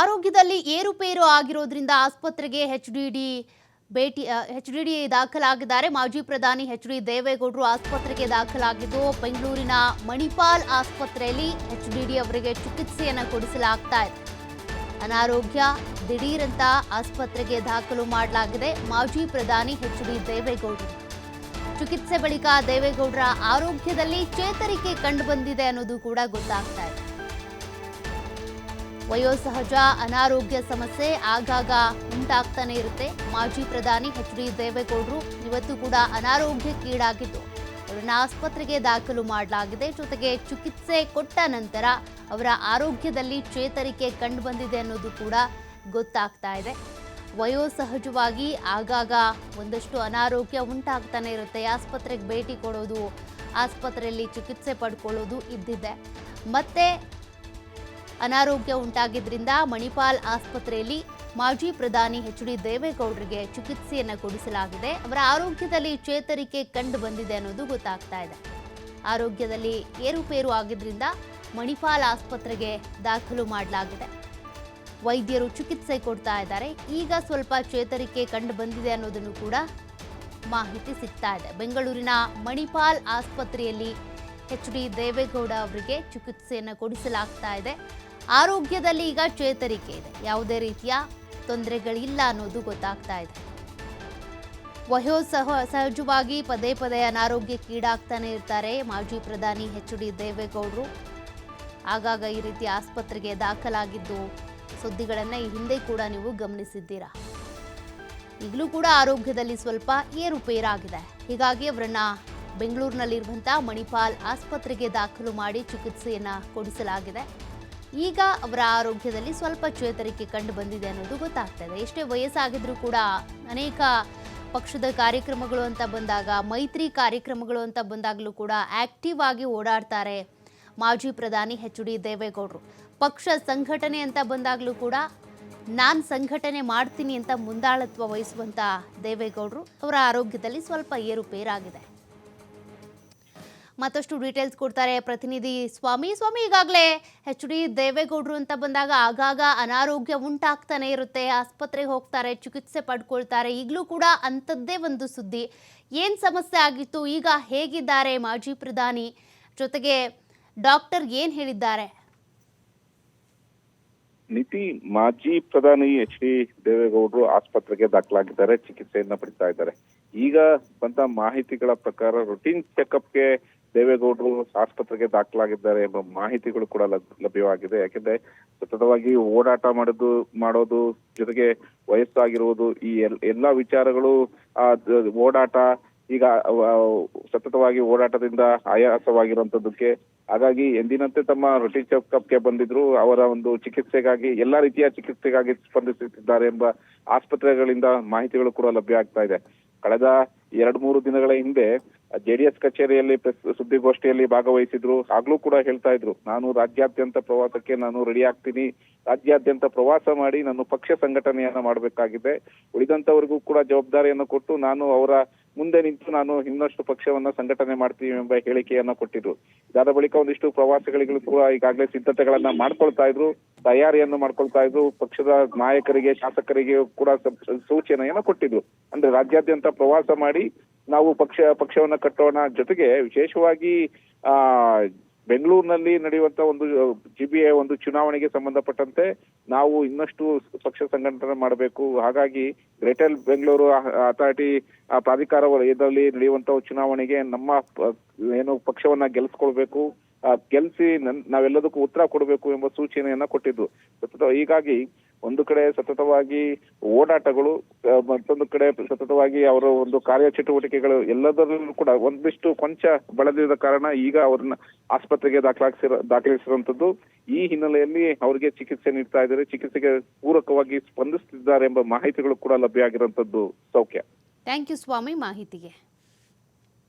ಆರೋಗ್ಯದಲ್ಲಿ ಏರುಪೇರು ಆಗಿರೋದ್ರಿಂದ ಆಸ್ಪತ್ರೆಗೆ ಹೆಚ್ ಡಿ ಡಿ ಭೇಟಿ ಹೆಚ್ ಡಿ ಡಿ ದಾಖಲಾಗಿದ್ದಾರೆ. ಮಾಜಿ ಪ್ರಧಾನಿ ಎಚ್ ಡಿ ದೇವೇಗೌಡರು ಆಸ್ಪತ್ರೆಗೆ ದಾಖಲಾಗಿದ್ದು, ಬೆಂಗಳೂರಿನ ಮಣಿಪಾಲ್ ಆಸ್ಪತ್ರೆಯಲ್ಲಿ ಎಚ್ ಡಿ ಡಿ ಅವರಿಗೆ ಚಿಕಿತ್ಸೆಯನ್ನು ಕೊಡಿಸಲಾಗ್ತಾ ಇದೆ. ಅನಾರೋಗ್ಯ, ದಿಢೀರಂತ ಆಸ್ಪತ್ರೆಗೆ ದಾಖಲು ಮಾಡಲಾಗಿದೆ ಮಾಜಿ ಪ್ರಧಾನಿ ಹೆಚ್ ಡಿ ದೇವೇಗೌಡರು. ಚಿಕಿತ್ಸೆ ಬಳಿಕ ದೇವೇಗೌಡರ ಆರೋಗ್ಯದಲ್ಲಿ ಚೇತರಿಕೆ ಕಂಡುಬಂದಿದೆ ಅನ್ನೋದು ಕೂಡ ಗೊತ್ತಾಗ್ತಾ ಇದೆ. ವಯೋಸಹಜ, ಅನಾರೋಗ್ಯ ಸಮಸ್ಯೆ ಆಗಾಗ ಉಂಟಾಗ್ತಾನೆ ಇರುತ್ತೆ. ಮಾಜಿ ಪ್ರಧಾನಿ ಎಚ್ ಡಿ ದೇವೇಗೌಡರು ಇವತ್ತು ಕೂಡ ಅನಾರೋಗ್ಯಕ್ಕೀಡಾಗಿದ್ದು ಅವರನ್ನ ಆಸ್ಪತ್ರೆಗೆ ದಾಖಲು ಮಾಡಲಾಗಿದೆ. ಜೊತೆಗೆ ಚಿಕಿತ್ಸೆ ಕೊಟ್ಟ ನಂತರ ಅವರ ಆರೋಗ್ಯದಲ್ಲಿ ಚೇತರಿಕೆ ಕಂಡುಬಂದಿದೆ ಅನ್ನೋದು ಕೂಡ ಗೊತ್ತಾಗ್ತಾ ಇದೆ. ವಯೋಸಹಜವಾಗಿ ಆಗಾಗ ಒಂದಷ್ಟು ಅನಾರೋಗ್ಯ ಉಂಟಾಗ್ತಾನೆ ಇರುತ್ತೆ. ಆಸ್ಪತ್ರೆಗೆ ಭೇಟಿ ಕೊಡೋದು, ಆಸ್ಪತ್ರೆಯಲ್ಲಿ ಚಿಕಿತ್ಸೆ ಪಡ್ಕೊಳ್ಳೋದು ಇದ್ದಿದೆ. ಮತ್ತೆ ಅನಾರೋಗ್ಯ ಉಂಟಾಗಿದ್ದರಿಂದ ಮಣಿಪಾಲ್ ಆಸ್ಪತ್ರೆಯಲ್ಲಿ ಮಾಜಿ ಪ್ರಧಾನಿ ಎಚ್ ಡಿ ದೇವೇಗೌಡರಿಗೆ ಚಿಕಿತ್ಸೆಯನ್ನು ಕೊಡಿಸಲಾಗಿದೆ. ಅವರ ಆರೋಗ್ಯದಲ್ಲಿ ಚೇತರಿಕೆ ಕಂಡು ಬಂದಿದೆ ಅನ್ನೋದು ಗೊತ್ತಾಗ್ತಾ ಇದೆ. ಆರೋಗ್ಯದಲ್ಲಿ ಏರುಪೇರು ಆಗಿದ್ದರಿಂದ ಮಣಿಪಾಲ್ ಆಸ್ಪತ್ರೆಗೆ ದಾಖಲು ಮಾಡಲಾಗಿದೆ. ವೈದ್ಯರು ಚಿಕಿತ್ಸೆ ಕೊಡ್ತಾ ಇದ್ದಾರೆ. ಈಗ ಸ್ವಲ್ಪ ಚೇತರಿಕೆ ಕಂಡು ಬಂದಿದೆ ಅನ್ನೋದನ್ನು ಕೂಡ ಮಾಹಿತಿ ಸಿಗ್ತಾ ಇದೆ. ಬೆಂಗಳೂರಿನ ಮಣಿಪಾಲ್ ಆಸ್ಪತ್ರೆಯಲ್ಲಿ ಎಚ್ ಡಿ ದೇವೇಗೌಡ ಅವರಿಗೆ ಚಿಕಿತ್ಸೆಯನ್ನು ಕೊಡಿಸಲಾಗ್ತಾ ಇದೆ. ಆರೋಗ್ಯದಲ್ಲಿ ಈಗ ಚೇತರಿಕೆ ಇದೆ. ಯಾವುದೇ ರೀತಿಯ ತೊಂದರೆಗಳಿಲ್ಲ ಅನ್ನೋದು ಗೊತ್ತಾಗ್ತಾ ಇದೆ. ವಯೋಸಹ ಸಹಜವಾಗಿ ಪದೇ ಪದೇ ಅನಾರೋಗ್ಯಕ್ಕೀಡಾಗ್ತಾನೆ ಇರ್ತಾರೆ ಮಾಜಿ ಪ್ರಧಾನಿ ಎಚ್ ಡಿ ದೇವೇಗೌಡರು. ಆಗಾಗ ಈ ರೀತಿ ಆಸ್ಪತ್ರೆಗೆ ದಾಖಲಾಗಿದ್ದು ಸುದ್ದಿಗಳನ್ನು ಈ ಹಿಂದೆ ಕೂಡ ನೀವು ಗಮನಿಸಿದ್ದೀರಾ? ಈಗಲೂ ಕೂಡ ಆರೋಗ್ಯದಲ್ಲಿ ಸ್ವಲ್ಪ ಏರುಪೇರಾಗಿದೆ. ಹೀಗಾಗಿ ಅವರನ್ನ ಬೆಂಗಳೂರಿನಲ್ಲಿರುವಂಥ ಮಣಿಪಾಲ್ ಆಸ್ಪತ್ರೆಗೆ ದಾಖಲು ಮಾಡಿ ಚಿಕಿತ್ಸೆಯನ್ನ ಕೊಡಿಸಲಾಗಿದೆ. ಈಗ ಅವರ ಆರೋಗ್ಯದಲ್ಲಿ ಸ್ವಲ್ಪ ಚೇತರಿಕೆ ಕಂಡು ಬಂದಿದೆ ಅನ್ನೋದು ಗೊತ್ತಾಗ್ತಾ ಇದೆ ಎಷ್ಟೇ ವಯಸ್ಸಾಗಿದ್ರೂ ಕೂಡ ಅನೇಕ ಪಕ್ಷದ ಕಾರ್ಯಕ್ರಮಗಳು ಅಂತ ಬಂದಾಗ, ಮೈತ್ರಿ ಕಾರ್ಯಕ್ರಮಗಳು ಅಂತ ಬಂದಾಗಲೂ ಕೂಡ ಆಕ್ಟಿವ್ ಆಗಿ ಓಡಾಡ್ತಾರೆ ಮಾಜಿ ಪ್ರಧಾನಿ ಎಚ್ ಡಿ ದೇವೇಗೌಡರು. ಪಕ್ಷ ಸಂಘಟನೆ ಅಂತ ಬಂದಾಗಲೂ ಕೂಡ ನಾನು ಸಂಘಟನೆ ಮಾಡ್ತೀನಿ ಅಂತ ಮುಂದಾಳತ್ವ ವಹಿಸುವಂಥ ದೇವೇಗೌಡರು ಅವರ ಆರೋಗ್ಯದಲ್ಲಿ ಸ್ವಲ್ಪ ಏರುಪೇರಾಗಿದೆ. ಮತ್ತಷ್ಟು ಡೀಟೇಲ್ಸ್ ಕೊಡ್ತಾರೆ ಪ್ರತಿನಿಧಿ ಸ್ವಾಮಿ. ಸ್ವಾಮಿ, ಈಗಾಗಲೇ ಎಚ್ ಡಿ ದೇವೇಗೌಡರು ಅಂತ ಬಂದಾಗ ಆಗಾಗ ಅನಾರೋಗ್ಯ ಉಂಟಾಗ್ತಾನೆ ಇರುತ್ತೆ. ಆಸ್ಪತ್ರೆಗೆ ಹೋಗ್ತಾರೆ, ಚಿಕಿತ್ಸೆ ಪಡ್ಕೊಳ್ತಾರೆ. ಈಗಲೂ ಕೂಡ ಅಂಥದ್ದೇ ಒಂದು ಸುದ್ದಿ. ಏನು ಸಮಸ್ಯೆ ಆಗಿತ್ತು? ಈಗ ಹೇಗಿದ್ದಾರೆ ಮಾಜಿ ಪ್ರಧಾನಿ? ಜೊತೆಗೆ ಡಾಕ್ಟರ್ ಏನು ಹೇಳಿದ್ದಾರೆ? ನಿತಿ ಮಾಜಿ ಪ್ರಧಾನಿ ಎಚ್ ಡಿ ದೇವೇಗೌಡರು ಆಸ್ಪತ್ರೆಗೆ ದಾಖಲಾಗಿದ್ದಾರೆ, ಚಿಕಿತ್ಸೆಯನ್ನ ಪಡಿತಾ ಇದ್ದಾರೆ. ಈಗ ಬಂದ ಮಾಹಿತಿಗಳ ಪ್ರಕಾರ ರುಟೀನ್ ಚೆಕಪ್ಗೆ ದೇವೇಗೌಡರು ಆಸ್ಪತ್ರೆಗೆ ದಾಖಲಾಗಿದ್ದಾರೆ ಎಂಬ ಮಾಹಿತಿಗಳು ಕೂಡ ಲಭ್- ಲಭ್ಯವಾಗಿದೆ. ಯಾಕೆಂದ್ರೆ ಸತತವಾಗಿ ಓಡಾಟ ಮಾಡೋದು ಮಾಡೋದು, ಜೊತೆಗೆ ವಯಸ್ಸಾಗಿರುವುದು, ಈ ಎಲ್- ಎಲ್ಲಾ ವಿಚಾರಗಳು, ಆ ಓಡಾಟ, ಈಗ ಸತತವಾಗಿ ಓಡಾಟದಿಂದ ಆಯಾಸವಾಗಿರುವಂತದ್ದಕ್ಕೆ, ಹಾಗಾಗಿ ಎಂದಿನಂತೆ ತಮ್ಮ ರೊಟೀನ್ ಚೆಕಪ್ಗೆ ಬಂದಿದ್ರು, ಅವರ ಒಂದು ಚಿಕಿತ್ಸೆಗಾಗಿ, ಎಲ್ಲಾ ರೀತಿಯ ಚಿಕಿತ್ಸೆಗಾಗಿ ಸ್ಪಂದಿಸುತ್ತಿದ್ದಾರೆ ಎಂಬ ಆಸ್ಪತ್ರೆಗಳಿಂದ ಮಾಹಿತಿಗಳು ಕೂಡ ಲಭ್ಯ ಆಗ್ತಾ ಇದೆ. ಕಳೆದ ಎರಡ್ ಮೂರು ದಿನಗಳ ಹಿಂದೆ ಜೆಡಿಎಸ್ ಕಚೇರಿಯಲ್ಲಿ ಸುದ್ದಿಗೋಷ್ಠಿಯಲ್ಲಿ ಭಾಗವಹಿಸಿದ್ರು. ಆಗ್ಲೂ ಕೂಡ ಹೇಳ್ತಾ ಇದ್ರು, ನಾನು ರಾಜ್ಯಾದ್ಯಂತ ಪ್ರವಾಸಕ್ಕೆ ನಾನು ರೆಡಿ ಆಗ್ತೀನಿ. ರಾಜ್ಯಾದ್ಯಂತ ಪ್ರವಾಸ ಮಾಡಿ ನಾನು ಪಕ್ಷ ಸಂಘಟನೆಯನ್ನ ಮಾಡಬೇಕಾಗಿದೆ. ಉಳಿದಂತವರಿಗೂ ಕೂಡ ಜವಾಬ್ದಾರಿಯನ್ನು ಕೊಟ್ಟು ನಾನು ಅವರ ಮುಂದೆ ನಿಂತು ನಾನು ಇನ್ನಷ್ಟು ಪಕ್ಷವನ್ನ ಸಂಘಟನೆ ಮಾಡ್ತೀವಿ ಎಂಬ ಹೇಳಿಕೆಯನ್ನ ಕೊಟ್ಟಿದ್ರು. ಇದಾದ ಬಳಿಕ ಒಂದಿಷ್ಟು ಪ್ರವಾಸಗಳಿಗೂ ಕೂಡ ಈಗಾಗಲೇ ಸಿದ್ಧತೆಗಳನ್ನ ಮಾಡ್ಕೊಳ್ತಾ ಇದ್ರು, ತಯಾರಿಯನ್ನು ಮಾಡ್ಕೊಳ್ತಾ ಇದ್ರು, ಪಕ್ಷದ ನಾಯಕರಿಗೆ, ಶಾಸಕರಿಗೆ ಕೂಡ ಸೂಚನೆಯನ್ನ ಕೊಟ್ಟಿದ್ರು. ಅಂದ್ರೆ ರಾಜ್ಯಾದ್ಯಂತ ಪ್ರವಾಸ ಮಾಡಿ ನಾವು ಪಕ್ಷ, ಪಕ್ಷವನ್ನ ಕಟ್ಟೋಣ ಜೊತೆಗೆ ವಿಶೇಷವಾಗಿ, ಆ ಬೆಂಗಳೂರಿನಲ್ಲಿ ನಡೆಯುವಂತ ಒಂದು ಜಿಬಿಎ ಒಂದು ಚುನಾವಣೆಗೆ ಸಂಬಂಧಪಟ್ಟಂತೆ ನಾವು ಇನ್ನಷ್ಟು ಪಕ್ಷ ಸಂಘಟನೆ ಮಾಡಬೇಕು. ಹಾಗಾಗಿ ಗ್ರೇಟರ್ ಬೆಂಗಳೂರು ಅಥಾರಿಟಿ ಪ್ರಾಧಿಕಾರ ಇದರಲ್ಲಿ ನಡೆಯುವಂತ ಚುನಾವಣೆಗೆ ನಮ್ಮ ಏನು ಪಕ್ಷವನ್ನ ಗೆಲ್ಸ್ಕೊಳ್ಬೇಕು. ಆ, ಗೆಲ್ಸಿ ನಾವೆಲ್ಲದಕ್ಕೂ ಉತ್ತರ ಕೊಡಬೇಕು ಎಂಬ ಸೂಚನೆಯನ್ನ ಕೊಟ್ಟಿದ್ದು. ಸತತ ಹೀಗಾಗಿ ಒಂದು ಕಡೆ ಸತತವಾಗಿ ಓಡಾಟಗಳು ಮತ್ತೊಂದು ಕಡೆ ಸತತವಾಗಿ ಅವರ ಒಂದು ಕಾರ್ಯಚಟುವಟಿಕೆಗಳು ಎಲ್ಲದರಲ್ಲೂ ಕೂಡ ಒಂದಿಷ್ಟು ಕೊಂಚ ಬಳದಿದ ಕಾರಣ ಈಗ ಅವ್ರನ್ನ ಆಸ್ಪತ್ರೆಗೆ ದಾಖಲಾಗಿಸಿರ ದಾಖಲಿಸಿರುವಂತದ್ದು ಈ ಹಿನ್ನೆಲೆಯಲ್ಲಿ ಅವರಿಗೆ ಚಿಕಿತ್ಸೆ ನೀಡ್ತಾ ಇದ್ದಾರೆ. ಚಿಕಿತ್ಸೆಗೆ ಪೂರಕವಾಗಿ ಸ್ಪಂದಿಸುತ್ತಿದ್ದಾರೆ ಎಂಬ ಮಾಹಿತಿಗಳು ಕೂಡ ಲಭ್ಯ ಆಗಿರುವಂತದ್ದು ಸೌಖ್ಯ. ಥ್ಯಾಂಕ್ ಯು ಸ್ವಾಮಿ ಮಾಹಿತಿಗೆ.